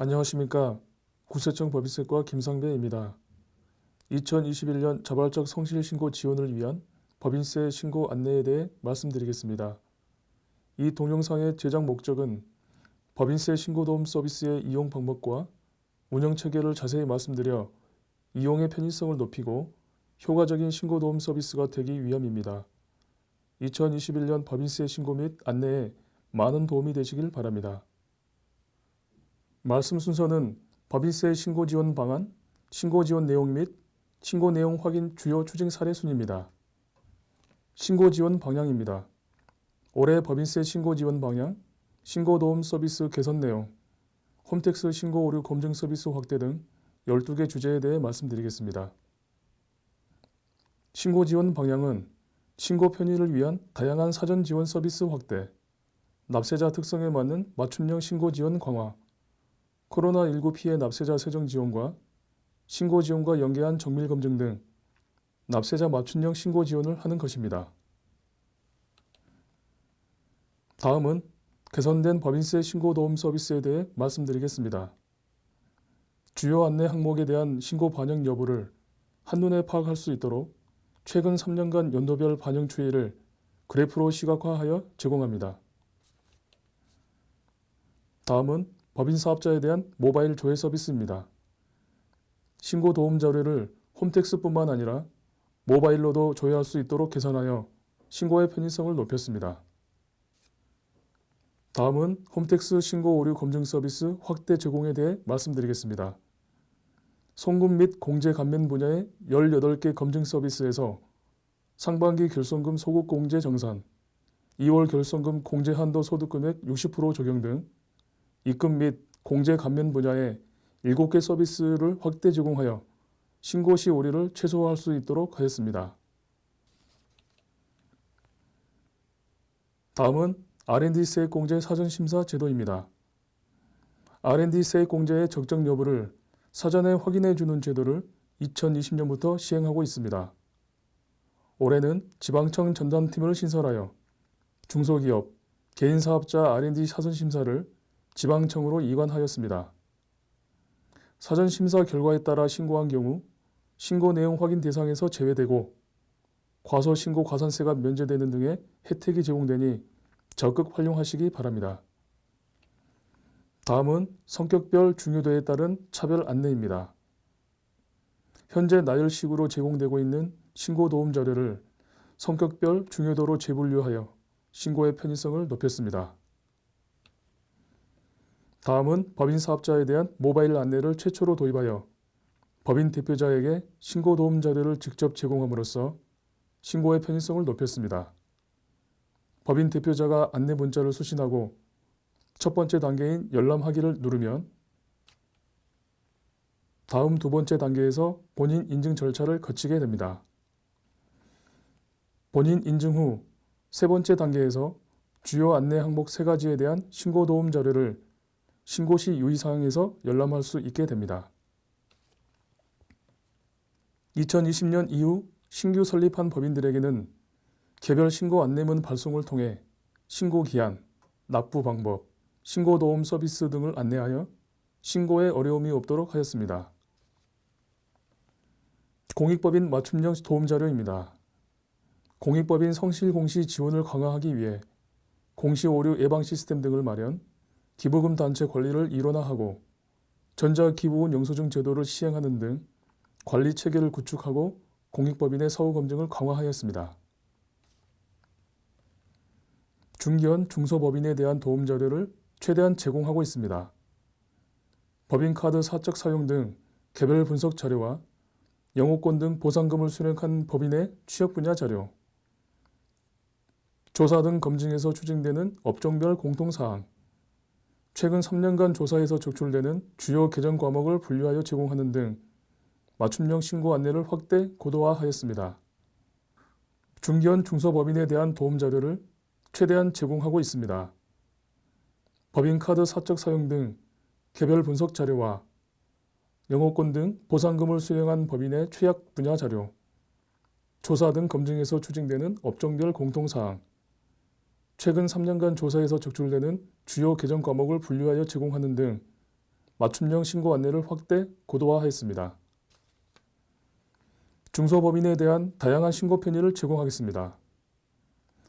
안녕하십니까. 구세청 법인세과 김상배입니다. 2021년 자발적 성실 신고 지원을 위한 법인세 신고 안내에 대해 말씀드리겠습니다. 이 동영상의 제작 목적은 법인세 신고 도움 서비스의 이용 방법과 운영 체계를 자세히 말씀드려 이용의 편의성을 높이고 효과적인 신고 도움 서비스가 되기 위함입니다. 2021년 법인세 신고 및 안내에 많은 도움이 되시길 바랍니다. 말씀 순서는 법인세 신고 지원 방안, 신고 지원 내용 및 신고 내용 확인 주요 추징 사례 순입니다. 신고 지원 방향입니다. 올해 법인세 신고 지원 방향, 신고 도움 서비스 개선 내용, 홈택스 신고 오류 검증 서비스 확대 등 12개 주제에 대해 말씀드리겠습니다. 신고 지원 방향은 신고 편의를 위한 다양한 사전 지원 서비스 확대, 납세자 특성에 맞는 맞춤형 신고 지원 강화, 코로나19 피해 납세자 세정 지원과 신고 지원과 연계한 정밀 검증 등 납세자 맞춤형 신고 지원을 하는 것입니다. 다음은 개선된 법인세 신고 도움 서비스에 대해 말씀드리겠습니다. 주요 안내 항목에 대한 신고 반영 여부를 한눈에 파악할 수 있도록 최근 3년간 연도별 반영 추이를 그래프로 시각화하여 제공합니다. 다음은 법인 사업자에 대한 모바일 조회 서비스입니다. 신고 도움 자료를 홈택스뿐만 아니라 모바일로도 조회할 수 있도록 개선하여 신고의 편의성을 높였습니다. 다음은 홈택스 신고 오류 검증 서비스 확대 제공에 대해 말씀드리겠습니다. 송금 및 공제 감면 분야의 18개 검증 서비스에서 상반기 결손금 소급 공제 정산, 2월 결손금 공제 한도 소득 금액 60% 적용 등 입금 및 공제 감면 분야의 7개 서비스를 확대 제공하여 신고 시 오류를 최소화할 수 있도록 하였습니다. 다음은 R&D 세액 공제 사전 심사 제도입니다. R&D 세액 공제의 적정 여부를 사전에 확인해 주는 제도를 2020년부터 시행하고 있습니다. 올해는 지방청 전담팀을 신설하여 중소기업, 개인사업자 R&D 사전 심사를 지방청으로 이관하였습니다. 사전 심사 결과에 따라 신고한 경우 신고 내용 확인 대상에서 제외되고 과소 신고 과산세가 면제되는 등의 혜택이 제공되니 적극 활용하시기 바랍니다. 다음은 성격별 중요도에 따른 차별 안내입니다. 현재 나열식으로 제공되고 있는 신고 도움 자료를 성격별 중요도로 재분류하여 신고의 편의성을 높였습니다. 다음은 법인 사업자에 대한 모바일 안내를 최초로 도입하여 법인 대표자에게 신고 도움 자료를 직접 제공함으로써 신고의 편의성을 높였습니다. 법인 대표자가 안내 문자를 수신하고 첫 번째 단계인 열람하기를 누르면 다음 두 번째 단계에서 본인 인증 절차를 거치게 됩니다. 본인 인증 후 세 번째 단계에서 주요 안내 항목 세 가지에 대한 신고 도움 자료를 신고 시 유의사항에서 열람할 수 있게 됩니다. 2020년 이후 신규 설립한 법인들에게는 개별 신고 안내문 발송을 통해 신고 기한, 납부 방법, 신고 도움 서비스 등을 안내하여 신고에 어려움이 없도록 하였습니다. 공익법인 맞춤형 도움 자료입니다. 공익법인 성실 공시 지원을 강화하기 위해 공시 오류 예방 시스템 등을 마련, 기부금 단체 관리를 일원화하고 전자기부원 영수증 제도를 시행하는 등 관리 체계를 구축하고 공익법인의 사후 검증을 강화하였습니다. 중견 중소법인에 대한 도움 자료를 최대한 제공하고 있습니다. 법인카드 사적 사용 등 개별 분석 자료와 영업권 등 보상금을 수령한 법인의 취업 분야 자료, 조사 등 검증에서 추징되는 업종별 공통사항, 최근 3년간 조사에서 적출되는 주요 개정 과목을 분류하여 제공하는 등 맞춤형 신고 안내를 확대 고도화하였습니다. 중견 중소법인에 대한 도움 자료를 최대한 제공하고 있습니다. 법인카드 사적 사용 등 개별 분석 자료와 영업권 등 보상금을 수령한 법인의 최약 분야 자료, 조사 등 검증에서 추징되는 업종별 공통사항, 최근 3년간 조사에서 적출되는 주요 개정 과목을 분류하여 제공하는 등 맞춤형 신고 안내를 확대 고도화했습니다. 중소법인에 대한 다양한 신고 편의를 제공하겠습니다.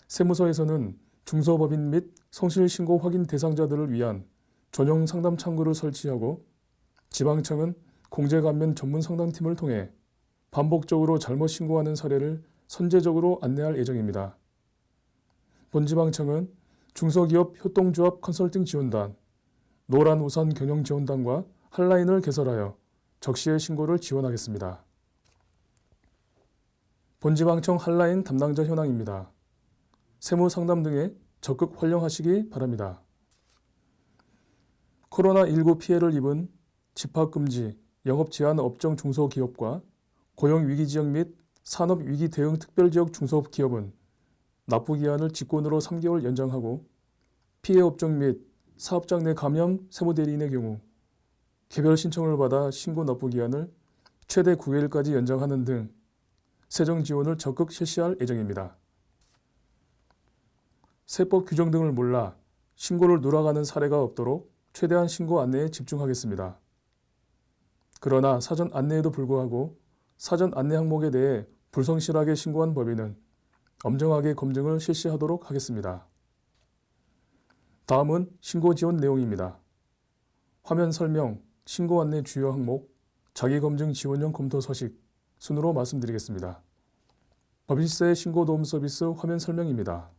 세무서에서는 중소법인 및 성실신고 확인 대상자들을 위한 전용 상담 창구를 설치하고 지방청은 공제감면 전문 상담팀을 통해 반복적으로 잘못 신고하는 사례를 선제적으로 안내할 예정입니다. 본지방청은 중소기업 협동조합 컨설팅 지원단, 노란 우산 경영 지원단과 한라인을 개설하여 적시의 신고를 지원하겠습니다. 본지방청 한라인 담당자 현황입니다. 세무 상담 등에 적극 활용하시기 바랍니다. 코로나19 피해를 입은 집합금지, 영업 제한 업종 중소기업과 고용위기 지역 및 산업위기 대응 특별지역 중소기업은 납부 기한을 직권으로 3개월 연장하고 피해 업종 및 사업장 내 감염 세무 대리인의 경우 개별 신청을 받아 신고 납부 기한을 최대 9개월까지 연장하는 등 세정 지원을 적극 실시할 예정입니다. 세법 규정 등을 몰라 신고를 누락하는 사례가 없도록 최대한 신고 안내에 집중하겠습니다. 그러나 사전 안내에도 불구하고 사전 안내 항목에 대해 불성실하게 신고한 법인은 엄정하게 검증을 실시하도록 하겠습니다. 다음은 신고 지원 내용입니다. 화면 설명, 신고 안내 주요 항목, 자기검증 지원형 검토 서식 순으로 말씀드리겠습니다. 법인세 신고 도움 서비스 화면 설명입니다.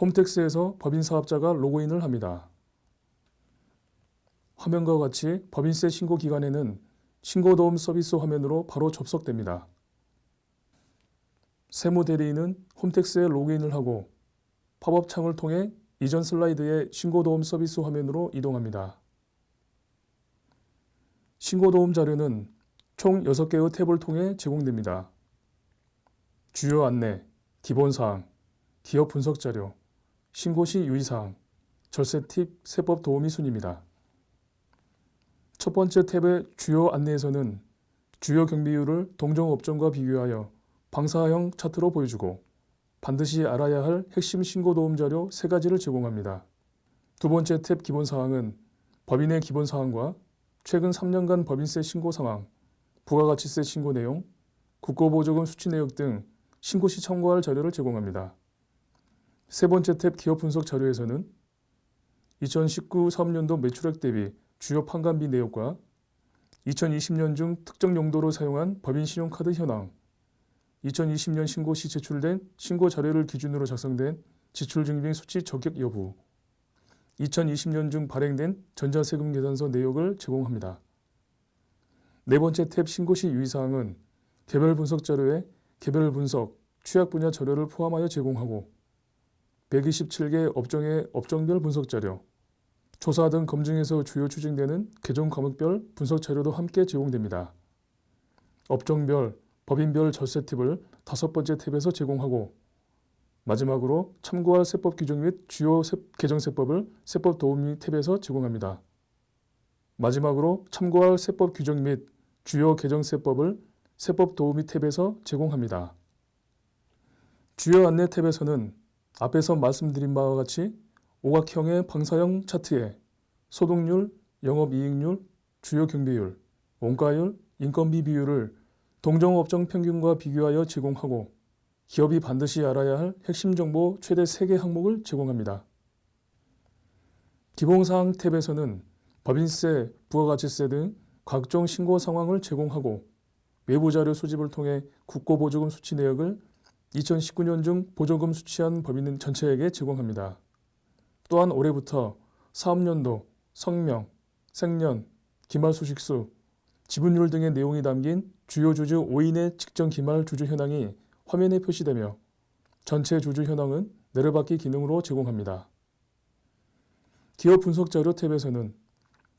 홈택스에서 법인 사업자가 로그인을 합니다. 화면과 같이 법인세 신고 기간에는 신고 도움 서비스 화면으로 바로 접속됩니다. 세무 대리인은 홈택스에 로그인을 하고 팝업 창을 통해 이전 슬라이드의 신고 도움 서비스 화면으로 이동합니다. 신고 도움 자료는 총 6개의 탭을 통해 제공됩니다. 주요 안내, 기본 사항, 기업 분석 자료, 신고 시 유의사항, 절세 팁, 세법 도우미 순입니다. 첫 번째 탭의 주요 안내에서는 주요 경비율을 동종 업종과 비교하여 방사형 차트로 보여주고 반드시 알아야 할 핵심 신고 도움 자료 세 가지를 제공합니다. 두 번째 탭 기본 사항은 법인의 기본 사항과 최근 3년간 법인세 신고 상황, 부가가치세 신고 내용, 국고보조금 수치 내역 등 신고 시 참고할 자료를 제공합니다. 세 번째 탭 기업 분석 자료에서는 2019 사업년도 매출액 대비 주요 판관비 내역과 2020년 중 특정 용도로 사용한 법인 신용카드 현황, 2020년 신고 시 제출된 신고 자료를 기준으로 작성된 지출증빙 수치 적격 여부, 2020년 중 발행된 전자세금 계산서 내역을 제공합니다. 네 번째 탭 신고 시 유의사항은 개별 분석 자료에 개별 분석, 취약 분야 자료를 포함하여 제공하고 127개 업종의 업종별 분석 자료, 조사 등 검증에서 주요 추징되는 개종 과목별 분석 자료도 함께 제공됩니다. 업종별, 법인별 절세 팁을 다섯 번째 탭에서 제공하고 마지막으로 참고할 세법 규정 및 주요 개정 세법을 세법 도우미 탭에서 제공합니다. 마지막으로 참고할 세법 규정 및 주요 개정 세법을 세법 도우미 탭에서 제공합니다. 주요 안내 탭에서는 앞에서 말씀드린 바와 같이 오각형의 방사형 차트에 소득률, 영업이익률, 주요 경비율, 원가율, 인건비 비율을 동종 업종 평균과 비교하여 제공하고 기업이 반드시 알아야 할 핵심 정보 최대 3개 항목을 제공합니다. 기본사항 탭에서는 법인세, 부가가치세 등 각종 신고 상황을 제공하고 외부 자료 수집을 통해 국고보조금 수치 내역을 2019년 중 보조금 수취한 법인 전체에게 제공합니다. 또한 올해부터 사업연도, 성명, 생년, 기말 수식수, 지분율 등의 내용이 담긴 주요 주주 5인의 직전 기말 주주 현황이 화면에 표시되며 전체 주주 현황은 내려받기 기능으로 제공합니다. 기업 분석 자료 탭에서는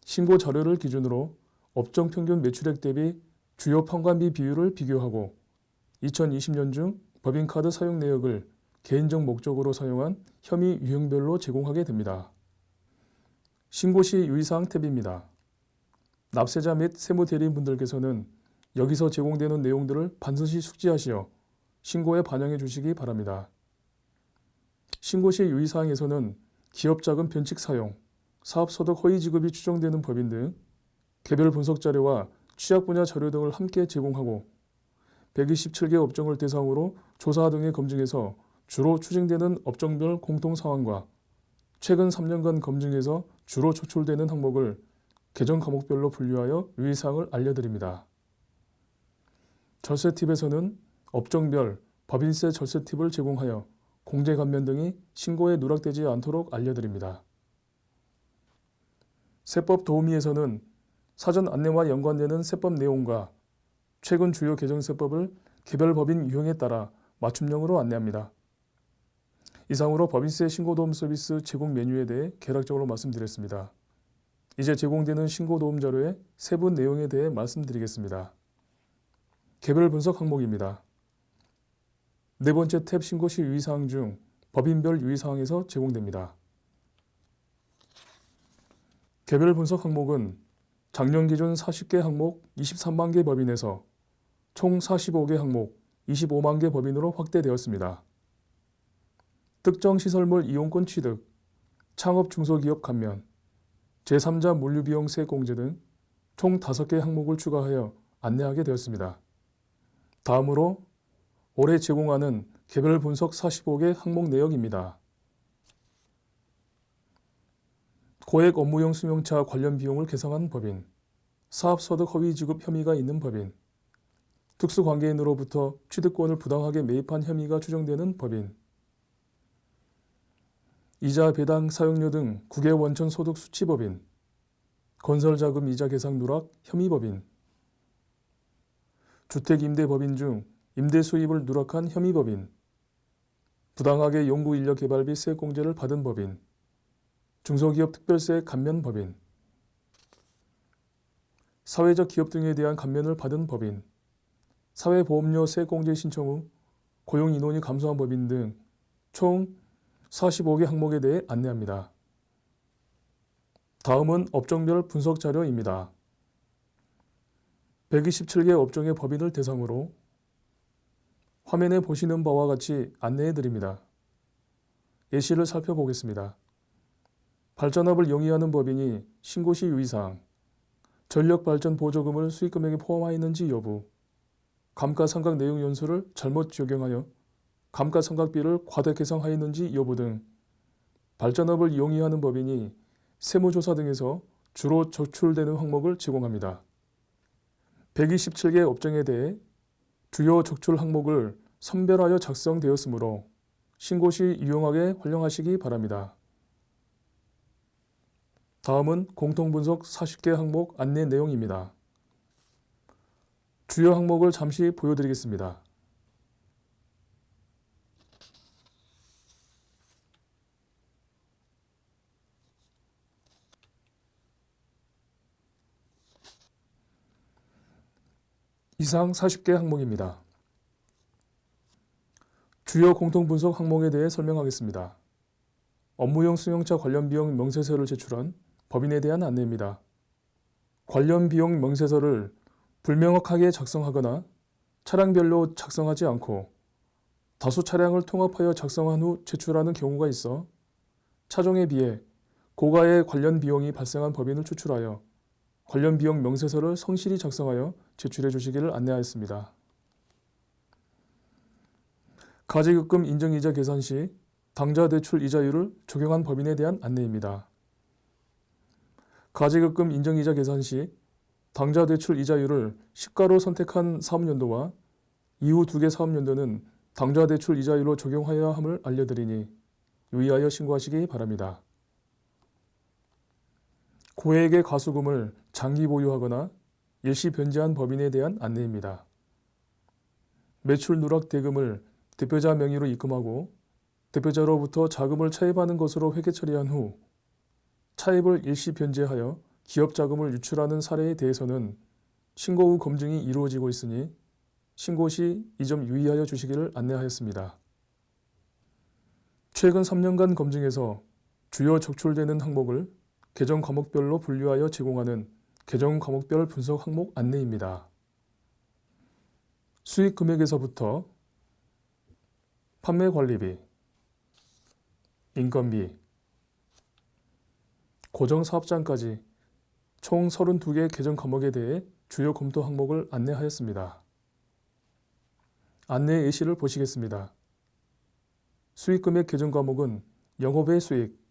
신고 자료를 기준으로 업종 평균 매출액 대비 주요 판관비 비율을 비교하고 2020년 중 법인카드 사용 내역을 개인적 목적으로 사용한 혐의 유형별로 제공하게 됩니다. 신고 시 유의사항 탭입니다. 납세자 및 세무 대리인 분들께서는 여기서 제공되는 내용들을 반드시 숙지하시어 신고에 반영해 주시기 바랍니다. 신고 시 유의사항에서는 기업자금 변칙 사용, 사업소득 허위 지급이 추정되는 법인 등 개별 분석 자료와 취약 분야 자료 등을 함께 제공하고 127개 업종을 대상으로 조사 등의 검증에서 주로 추징되는 업종별 공통 상황과 최근 3년간 검증에서 주로 초출되는 항목을 개정 과목별로 분류하여 유의사항을 알려드립니다. 절세 팁에서는 업종별 법인세 절세 팁을 제공하여 공제 감면 등이 신고에 누락되지 않도록 알려드립니다. 세법 도우미에서는 사전 안내와 연관되는 세법 내용과 최근 주요 개정 세법을 개별 법인 유형에 따라 맞춤형으로 안내합니다. 이상으로 법인세 신고 도움 서비스 제공 메뉴에 대해 개략적으로 말씀드렸습니다. 이제 제공되는 신고 도움 자료의 세부 내용에 대해 말씀드리겠습니다. 개별 분석 항목입니다. 네 번째 탭 신고 시 유의사항 중 법인별 유의사항에서 제공됩니다. 개별 분석 항목은 작년 기준 40개 항목 23만 개 법인에서 총 45개 항목 25만 개 법인으로 확대되었습니다. 특정 시설물 이용권 취득, 창업 중소기업 감면, 제3자 물류비용세 공제 등 총 5개 항목을 추가하여 안내하게 되었습니다. 다음으로 올해 제공하는 개별 분석 45개 항목 내역입니다. 고액 업무용 승용차 관련 비용을 계상한 법인, 사업소득 허위 지급 혐의가 있는 법인, 특수관계인으로부터 취득권을 부당하게 매입한 혐의가 추정되는 법인, 이자 배당 사용료 등 국외 원천 소득 수취법인, 건설자금 이자 계상 누락 혐의법인, 주택 임대 법인 중 임대 수입을 누락한 혐의법인, 부당하게 연구 인력 개발비 세공제를 받은 법인, 중소기업 특별세 감면 법인, 사회적 기업 등에 대한 감면을 받은 법인, 사회보험료 세공제 신청 후 고용 인원이 감소한 법인 등 총 45개 항목에 대해 안내합니다. 다음은 업종별 분석 자료입니다. 127개 업종의 법인을 대상으로 화면에 보시는 바와 같이 안내해 드립니다. 예시를 살펴보겠습니다. 발전업을 영위하는 법인이 신고시 유의사항, 전력발전 보조금을 수익금액에 포함하였는지 여부, 감가상각 내용 연수를 잘못 적용하여 감가상각비를 과대 계상하였는지 여부 등 발전업을 영위하는 법인이 세무조사 등에서 주로 적출되는 항목을 제공합니다. 127개 업종에 대해 주요 적출 항목을 선별하여 작성되었으므로 신고 시 유용하게 활용하시기 바랍니다. 다음은 공통분석 40개 항목 안내 내용입니다. 주요 항목을 잠시 보여드리겠습니다. 이상 40개 항목입니다. 주요 공통 분석 항목에 대해 설명하겠습니다. 업무용 승용차 관련 비용 명세서를 제출한 법인에 대한 안내입니다. 관련 비용 명세서를 불명확하게 작성하거나 차량별로 작성하지 않고 다수 차량을 통합하여 작성한 후 제출하는 경우가 있어 차종에 비해 고가의 관련 비용이 발생한 법인을 추출하여 관련 비용 명세서를 성실히 작성하여 제출해 주시기를 안내하였습니다. 가지급금 인정이자 계산 시 당좌 대출 이자율을 적용한 법인에 대한 안내입니다. 가지급금 인정이자 계산 시 당좌 대출 이자율을 시가로 선택한 사업연도와 이후 두 개 사업연도는 당좌 대출 이자율로 적용하여야 함을 알려드리니 유의하여 신고하시기 바랍니다. 고액의 가수금을 장기 보유하거나 일시 변제한 법인에 대한 안내입니다. 매출 누락 대금을 대표자 명의로 입금하고 대표자로부터 자금을 차입하는 것으로 회계 처리한 후 차입을 일시 변제하여 기업 자금을 유출하는 사례에 대해서는 신고 후 검증이 이루어지고 있으니 신고 시 이 점 유의하여 주시기를 안내하였습니다. 최근 3년간 검증에서 주요 적출되는 항목을 개정 과목별로 분류하여 제공하는 개정 과목별 분석 항목 안내입니다. 수익 금액에서부터 판매 관리비, 인건비, 고정 사업장까지 총 32개 개정 과목에 대해 주요 검토 항목을 안내하였습니다. 안내 예시를 보시겠습니다. 수익금액 개정 과목은 영업외 수익,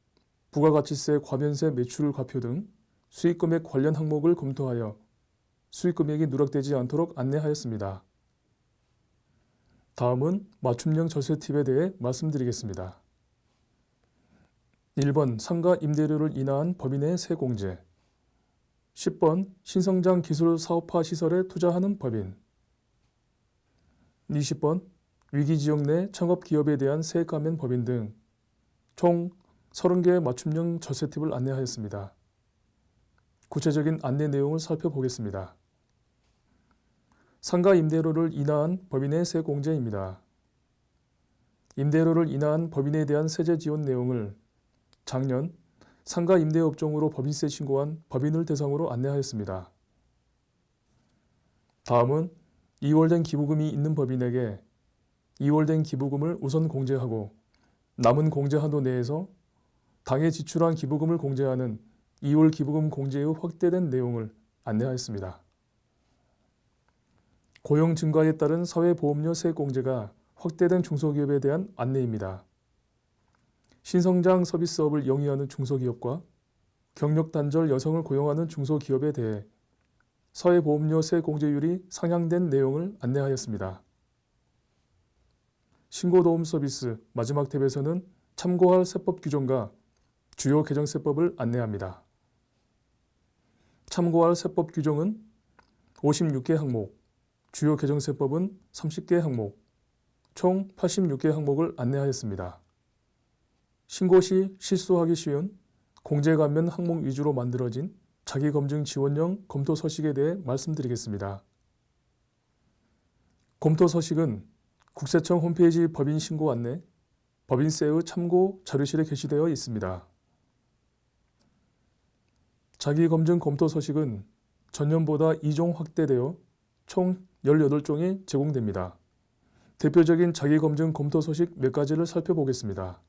부가가치세 과변세 매출 과표 등 수익금액 관련 항목을 검토하여 수익금액이 누락되지 않도록 안내하였습니다. 다음은 맞춤형 절세 팁에 대해 말씀드리겠습니다. 1번 상가 임대료를 인하한 법인의 세공제 10번 신성장 기술 사업화 시설에 투자하는 법인 20번 위기 지역 내 창업 기업에 대한 세액 감면 법인 등 총 30개의 맞춤형 절세 팁을 안내하였습니다. 구체적인 안내 내용을 살펴보겠습니다. 상가 임대료를 인하한 법인의 세공제입니다. 임대료를 인하한 법인에 대한 세제 지원 내용을 작년 상가 임대업종으로 법인세 신고한 법인을 대상으로 안내하였습니다. 다음은 2월된 기부금이 있는 법인에게 2월된 기부금을 우선 공제하고 남은 공제 한도 내에서 당해 지출한 기부금을 공제하는 2월 기부금 공제의 확대된 내용을 안내하였습니다. 고용 증가에 따른 사회보험료 세액 공제가 확대된 중소기업에 대한 안내입니다. 신성장 서비스업을 영위하는 중소기업과 경력 단절 여성을 고용하는 중소기업에 대해 사회보험료 세액 공제율이 상향된 내용을 안내하였습니다. 신고도움 서비스 마지막 탭에서는 참고할 세법 규정과 주요 개정세법을 안내합니다. 참고할 세법 규정은 56개 항목, 주요 개정세법은 30개 항목, 총 86개 항목을 안내하였습니다. 신고 시 실수하기 쉬운 공제 감면 항목 위주로 만들어진 자기검증 지원형 검토 서식에 대해 말씀드리겠습니다. 검토 서식은 국세청 홈페이지 법인 신고 안내, 법인세의 참고 자료실에 게시되어 있습니다. 자기 검증 검토 서식은 전년보다 2종 확대되어 총 18종이 제공됩니다. 대표적인 자기 검증 검토 서식 몇 가지를 살펴보겠습니다.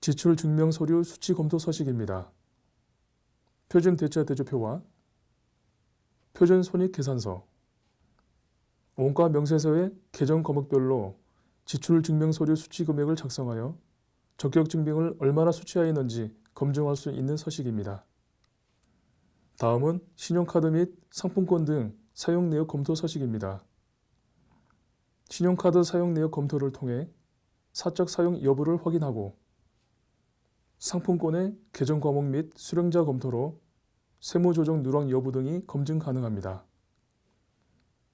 지출 증명 서류 수치 검토 서식입니다. 표준 대차 대조표와 표준 손익 계산서, 원가 명세서의 계정 과목별로 지출 증명 서류 수치 금액을 작성하여 적격 증빙을 얼마나 수취하였는지 검증할 수 있는 서식입니다. 다음은 신용카드 및 상품권 등 사용 내역 검토 서식입니다. 신용카드 사용 내역 검토를 통해 사적 사용 여부를 확인하고 상품권의 계정 과목 및 수령자 검토로 세무조정 누락 여부 등이 검증 가능합니다.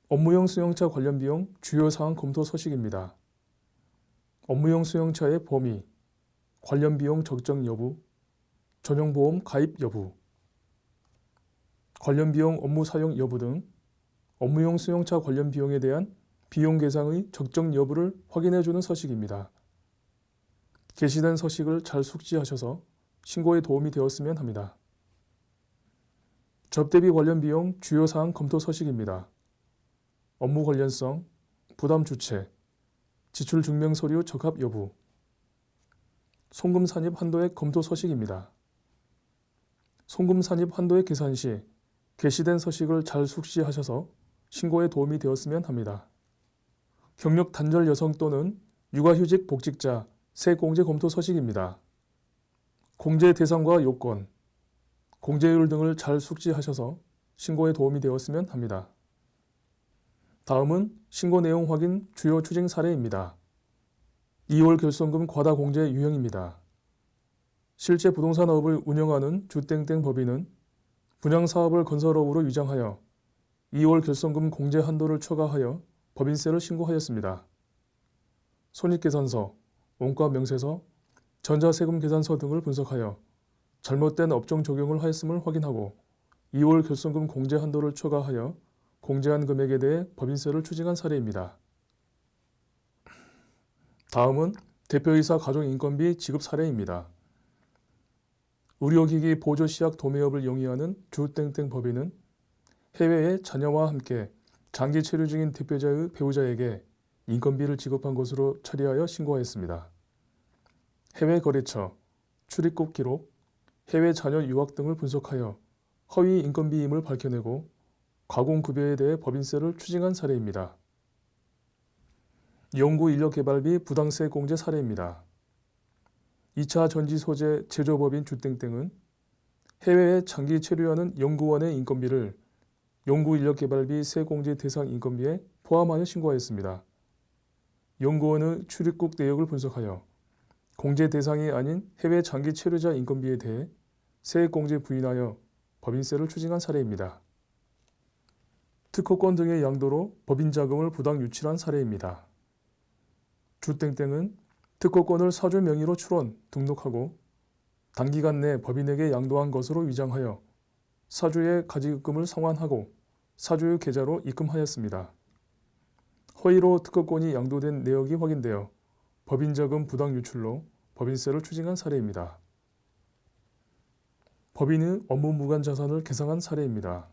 업무용 수용차 관련 비용 주요 사항 검토 서식입니다. 업무용 수용차의 범위, 관련 비용 적정 여부, 전용 보험 가입 여부, 관련 비용 업무 사용 여부 등 업무용 수용차 관련 비용에 대한 비용 계상의 적정 여부를 확인해 주는 서식입니다. 게시된 서식을 잘 숙지하셔서 신고에 도움이 되었으면 합니다. 접대비 관련 비용 주요 사항 검토 서식입니다. 업무 관련성, 부담 주체, 지출 증명 서류 적합 여부, 송금 산입 한도액 검토 서식입니다. 송금 산입 한도액 계산 시 게시된 서식을 잘 숙지하셔서 신고에 도움이 되었으면 합니다. 경력 단절 여성 또는 육아휴직 복직자 세공제 검토 서식입니다. 공제 대상과 요건, 공제율 등을 잘 숙지하셔서 신고에 도움이 되었으면 합니다. 다음은 신고 내용 확인 주요 추징 사례입니다. 2월 결손금 과다 공제 유형입니다. 실제 부동산업을 운영하는 주땡땡 법인은 분양사업을 건설업으로 위장하여 2월 결손금 공제 한도를 초과하여 법인세를 신고하였습니다. 손익계산서, 원가 명세서, 전자세금 계산서 등을 분석하여 잘못된 업종 적용을 하였음을 확인하고 2월 결손금 공제 한도를 초과하여 공제한 금액에 대해 법인세를 추징한 사례입니다. 다음은 대표이사 가족인건비 지급 사례입니다. 의료기기 보조시약 도매업을 영위하는 주땡땡 법인은 해외에 자녀와 함께 장기 체류 중인 대표자의 배우자에게 인건비를 지급한 것으로 처리하여 신고하였습니다. 해외 거래처, 출입국 기록, 해외 자녀 유학 등을 분석하여 허위 인건비임을 밝혀내고 가공급여에 대해 법인세를 추징한 사례입니다. 연구 인력 개발비 부당세 공제 사례입니다. 2차 전지 소재 제조법인 주땡땡은 해외에 장기 체류하는 연구원의 인건비를 연구 인력 개발비 세공제 대상 인건비에 포함하여 신고하였습니다. 연구원의 출입국 내역을 분석하여 공제 대상이 아닌 해외 장기 체류자 인건비에 대해 세액공제 부인하여 법인세를 추징한 사례입니다. 특허권 등의 양도로 법인 자금을 부당 유출한 사례입니다. 주땡땡은 특허권을 사주 명의로 출원, 등록하고 단기간 내 법인에게 양도한 것으로 위장하여 사주의 가지급금을 상환하고 사주의 계좌로 입금하였습니다. 허위로 특허권이 양도된 내역이 확인되어 법인자금 부당 유출로 법인세를 추징한 사례입니다. 법인의 업무 무관 자산을 계상한 사례입니다.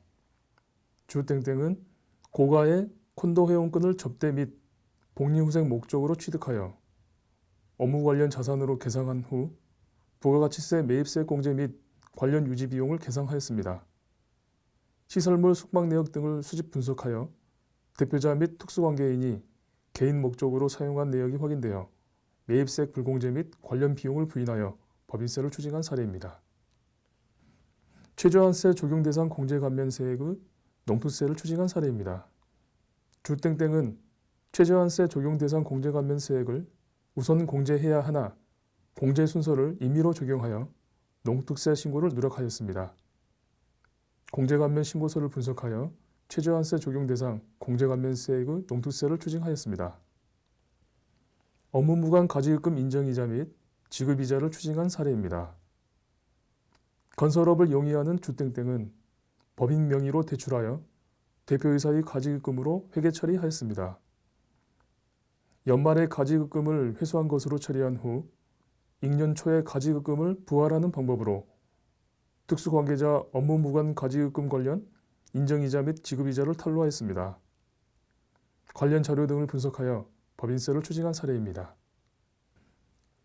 주땡땡은 고가의 콘도 회원권을 접대 및 복리후생 목적으로 취득하여 업무 관련 자산으로 계상한 후 부가가치세 매입세 공제 및 관련 유지 비용을 계상하였습니다. 시설물 숙박 내역 등을 수집 분석하여 대표자 및 특수관계인이 개인 목적으로 사용한 내역이 확인되어 매입세 불공제 및 관련 비용을 부인하여 법인세를 추징한 사례입니다. 최저한세 적용 대상 공제 감면 세액의 농투세를 추징한 사례입니다. 주땡땡은 최저한세 적용 대상 공제 감면 세액을 우선 공제해야 하나 공제 순서를 임의로 적용하여 농특세 신고를 누락하였습니다. 공제감면 신고서를 분석하여 최저한세 적용 대상 공제감면세액의 농특세를 추징하였습니다. 업무무관 가지급금 인정이자 및 지급이자를 추징한 사례입니다. 건설업을 영위하는 주땡땡은 법인 명의로 대출하여 대표이사의 가지급금으로 회계 처리하였습니다. 연말에 가지급금을 회수한 것으로 처리한 후 익년 초에 가지급금을 부활하는 방법으로 특수관계자 업무 무관 가지급금 관련 인정이자 및 지급이자를 탄로하였습니다. 관련 자료 등을 분석하여 법인세를 추징한 사례입니다.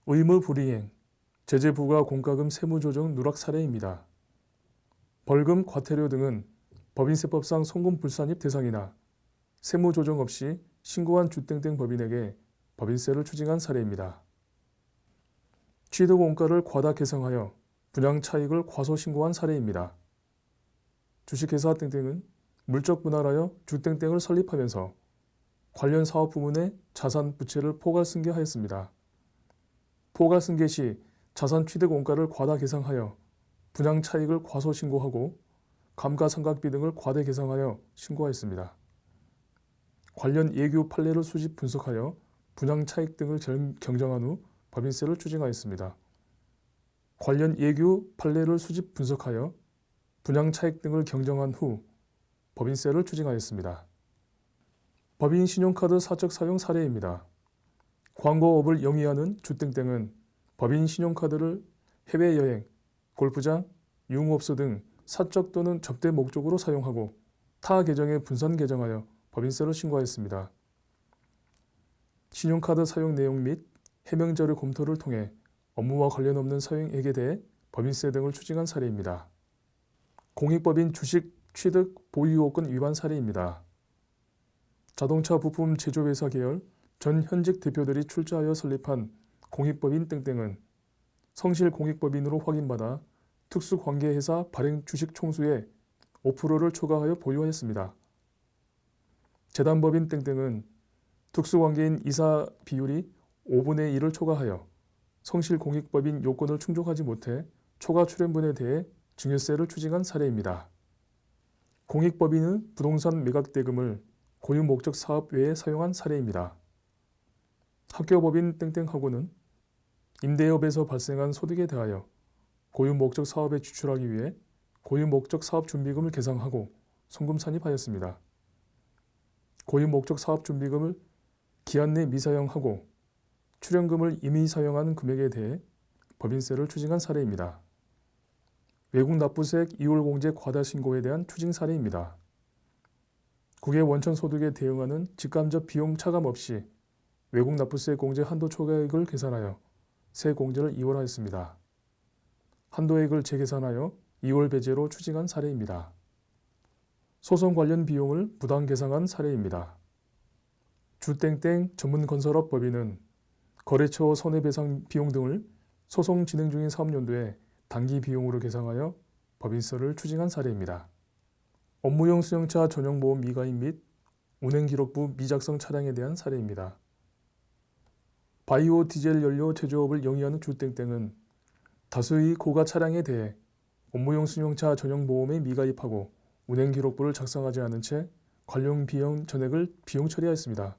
의무 불이행, 제재 부과 공과금 세무 조정 누락 사례입니다. 벌금, 과태료 등은 법인세법상 송금 불산입 대상이나 세무 조정 없이 신고한 주땡땡 법인에게 법인세를 추징한 사례입니다. 취득 원가를 과다 계상하여 분양 차익을 과소 신고한 사례입니다. 주식회사 땡땡은 물적 분할하여 주땡땡을 설립하면서 관련 사업 부문의 자산 부채를 포괄 승계하였습니다. 포괄 승계 시 자산 취득 원가를 과다 계상하여 분양 차익을 과소 신고하고 감가상각비 등을 과대 계상하여 신고하였습니다. 관련 예규 판례를 수집 분석하여 분양 차익 등을 경정한 후 법인세를 추징하였습니다. 관련 예규 판례를 수집 분석하여 분양 차익 등을 경정한 후 법인세를 추징하였습니다. 법인 신용카드 사적 사용 사례입니다. 광고업을 영위하는 주땡땡은 법인 신용카드를 해외여행, 골프장, 유흥업소 등 사적 또는 접대 목적으로 사용하고 타 계정에 분산 계정하여 법인세를 신고하였습니다. 신용카드 사용 내용 및 해명 자료 검토를 통해 업무와 관련 없는 사용액에 대해 법인세 등을 추징한 사례입니다. 공익법인 주식 취득 보유요건 위반 사례입니다. 자동차 부품 제조회사 계열 전 현직 대표들이 출자하여 설립한 공익법인 땡땡은 성실 공익법인으로 확인받아 특수관계회사 발행 주식 총수의 5%를 초과하여 보유하였습니다. 재단법인 땡땡은 특수관계인 이사 비율이 5분의 1을 초과하여 성실공익법인 요건을 충족하지 못해 초과 출연분에 대해 증여세를 추징한 사례입니다. 공익법인은 부동산 매각대금을 고유 목적 사업 외에 사용한 사례입니다. 학교법인 땡땡하고는 임대업에서 발생한 소득에 대하여 고유 목적 사업에 지출하기 위해 고유 목적 사업 준비금을 계상하고 송금 산입하였습니다. 고유 목적 사업 준비금을 기한 내 미사용하고 출연금을 이미 사용한 금액에 대해 법인세를 추징한 사례입니다. 외국 납부세액 이월 공제 과다 신고에 대한 추징 사례입니다. 국외 원천 소득에 대응하는 직간접 비용 차감 없이 외국 납부세 공제 한도 초과액을 계산하여 세 공제를 이월하였습니다. 한도액을 재계산하여 2월 배제로 추징한 사례입니다. 소송 관련 비용을 부당 계상한 사례입니다. 주땡땡 전문건설업 법인은 거래처 손해배상 비용 등을 소송 진행 중인 사업연도에 단기 비용으로 계상하여 법인세를 추징한 사례입니다. 업무용 수용차 전용보험 미가입 및 운행기록부 미작성 차량에 대한 사례입니다. 바이오 디젤 연료 제조업을 영위하는 주땡땡은 다수의 고가 차량에 대해 업무용 승용차 전용 보험에 미가입하고 운행 기록부를 작성하지 않은 채 관련 비용 전액을 비용 처리하였습니다.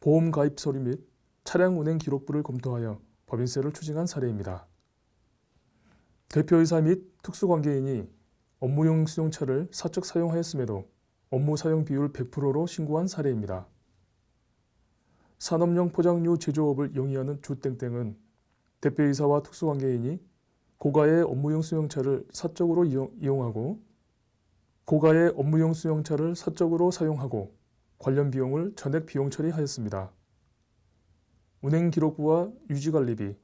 보험 가입 서류 및 차량 운행 기록부를 검토하여 법인세를 추징한 사례입니다. 대표이사 및 특수관계인이 업무용 승용차를 사적 사용하였음에도 업무 사용 비율 100%로 신고한 사례입니다. 산업용 포장류 제조업을 영위하는 주땡땡은 대표이사와 특수관계인이 고가의 업무용 수용차를 사적으로 이용, 이용 하고 고가의 업무용 수용차를 사적으로 사용하고 관련 비용을 전액 비용 처리하였습니다. 운행 기록부와 유지관리비,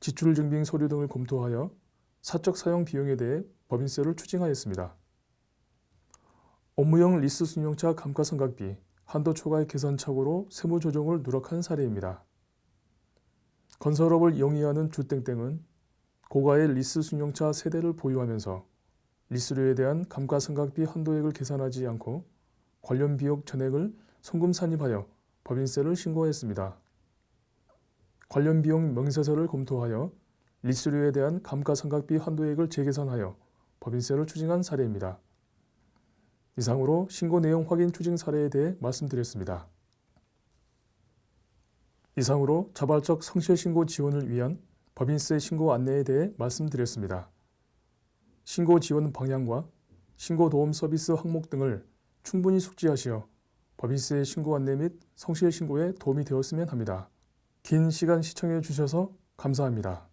지출 증빙 서류 등을 검토하여 사적 사용 비용에 대해 법인세를 추징하였습니다. 업무용 리스 승용차 감가상각비, 한도 초과의 계산 착오로 세무 조정을 누락한 사례입니다. 건설업을 영위하는 주땡땡은 고가의 리스 승용차 세대를 보유하면서 리스료에 대한 감가상각비 한도액을 계산하지 않고 관련 비용 전액을 송금 산입하여 법인세를 신고하였습니다. 관련 비용 명세서를 검토하여 리스료에 대한 감가상각비 한도액을 재계산하여 법인세를 추징한 사례입니다. 이상으로 신고 내용 확인 추징 사례에 대해 말씀드렸습니다. 이상으로 자발적 성실 신고 지원을 위한 법인세 신고 안내에 대해 말씀드렸습니다. 신고 지원 방향과 신고 도움 서비스 항목 등을 충분히 숙지하시어 법인세 신고 안내 및 성실 신고에 도움이 되었으면 합니다. 긴 시간 시청해 주셔서 감사합니다.